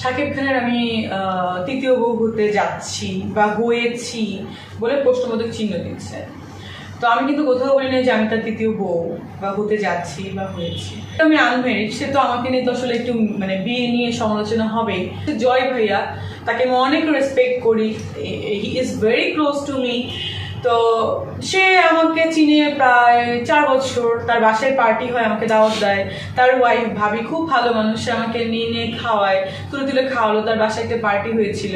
শাকিব খানের আমি তৃতীয় বউ হতে যাচ্ছি বা হয়েছি বলে প্রশ্নবোধক চিহ্ন দিচ্ছে। তো আমি কিন্তু কোথাও বলি না যে আমি তার তৃতীয় বউ বা হতে যাচ্ছি বা হয়েছি। আমি আনমেরিড সে তো আমাকে নিয়ে তো আসলে একটু মানে বিয়ে নিয়ে সমালোচনা হবে। জয় ভাইয়া, তাকে আমি অনেক রেসপেক্ট করি। He is very close to me তো সে আমাকে চিনে প্রায় চার বছর তার বাসায় পার্টি হয়, আমাকে দাওয়াত দেয়। তার ওয়াইফ ভাবি খুব ভালো মানুষ, সে আমাকে নিয়ে নিয়ে খাওয়ায়, তুলে তুলে খাওয়ালো। তার বাসায় একটা পার্টি হয়েছিল,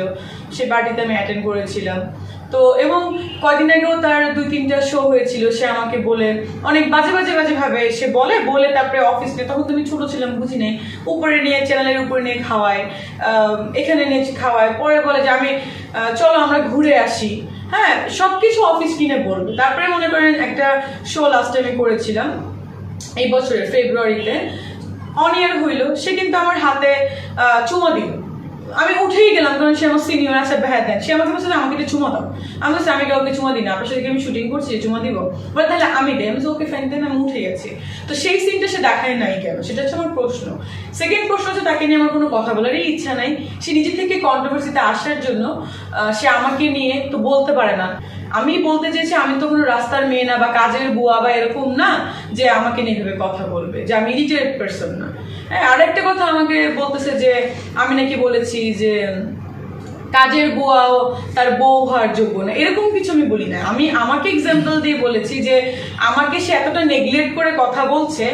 সে পার্টিতে আমি অ্যাটেন্ড করেছিলাম। তো এবং কদিন আগেও তার দুই, তিনটা শো হয়েছিল, সে আমাকে বলে, অনেক বাজে বাজে বাজে ভাবে সে বলে বলে তারপরে অফিস নিয়ে। তখন তুমি ছোট ছিলাম, বুঝি নেই। উপরে নিয়ে চ্যানেলের উপরে নিয়ে খাওয়ায় এখানে নিয়ে খাওয়ায়। পরে বলে যে আমি চলো আমরা ঘুরে আসি। হ্যাঁ সব কিছু অফিস কিনে পড়বে। তারপরে মনে করেন একটা শো লাস্ট আমি করেছিলাম, এই বছরের ফেব্রুয়ারিতে অনিয়ার হইল, সে কিন্তু আমার হাতে চুমা দিল। আমি উঠেই গেলাম, কারণ সে আমার সিনিয়র আছে ভ্যা দেন। সে আমাকে বলছে আমাকে একটু চুমা দাও। আমি বলছি, আমি কাউকে চুমা দিই না, আপনার সাথে আমি শুটিং করছি? চুমা দিব? বলে, তাহলে আমি দেয় আমি ওকে ফ্যান দেন আমি উঠে গেছি। তো সেই সিনটা সে দেখায় নাই কেন? সেটা হচ্ছে আমার প্রশ্ন। সেকেন্ড প্রশ্ন হচ্ছে, তাকে নিয়ে আমার কোনো কথা বলারই ইচ্ছা নাই। সে নিজে থেকে কন্ট্রোভার্সিতে আসার জন্য সে আমাকে নিয়ে তো বলতে পারে না। আমি বলতে চেয়েছি আমি তো কোনো রাস্তার মেয়ে না বা কাজের বুয়া বা এরকম না যে আমাকে নিয়ে ভেবে কথা বলবে, যে আমি ইরিটেড পার্সন না। হ্যাঁ আরেকটা কথা আমাকে বলতেছে যে, আমি নাকি বলেছি যে, কাজের বুয়াও তার বউ হওয়ার যোগ্য না। এরকম কিছু আমি বলি না। আমি আমাকে এক্সাম্পল দিয়ে বলেছি যে, আমাকে সে এতটা নেগলেক্ট করে কথা বলছে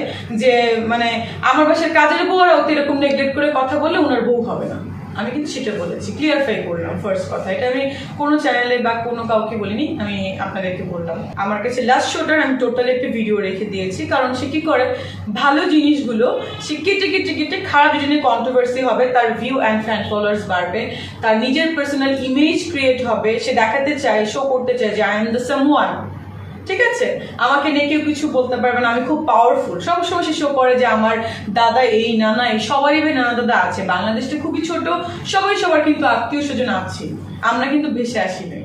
যে মানে আমার বাসার কাজের বউরাও তো এরকম নেগলেক্ট করে কথা বললে ওনার বউ হবে না। আমি কিন্তু সেটা বলেছি ক্লিয়ারফাই করলাম ফার্স্ট কথা। এটা আমি কোনো চ্যানেলে বা কোনো কাউকে বলিনি, আমি আপনাদেরকে বললাম। আমার কাছে লাস্ট শোটার আমি টোটাল একটা ভিডিও রেখে দিয়েছি, কারণ সে কি করে? ভালো জিনিসগুলো সে কেটে কেটে কেটে খারাপ জিনিস কন্ট্রোভার্সি হবে, তার ভিউ অ্যান্ড ফ্যান ফলোয়ার্স বাড়বে, তার নিজের পার্সোনাল ইমেজ ক্রিয়েট হবে, সে দেখাতে চায় শো করতে চায় যে I am the same one ঠিক আছে? আমাকে নিয়ে কেউ কিছু বলতে পারবে না, আমি খুব পাওয়ারফুল সবসময় সে শো করে যে আমার দাদা এই, নানা এই, সবারই ভাই নানা দাদা আছে। বাংলাদেশটা খুবই ছোট, সবাই সবার কিন্তু আত্মীয় স্বজন আছে। আমরা কিন্তু ভেসে আসি নাই।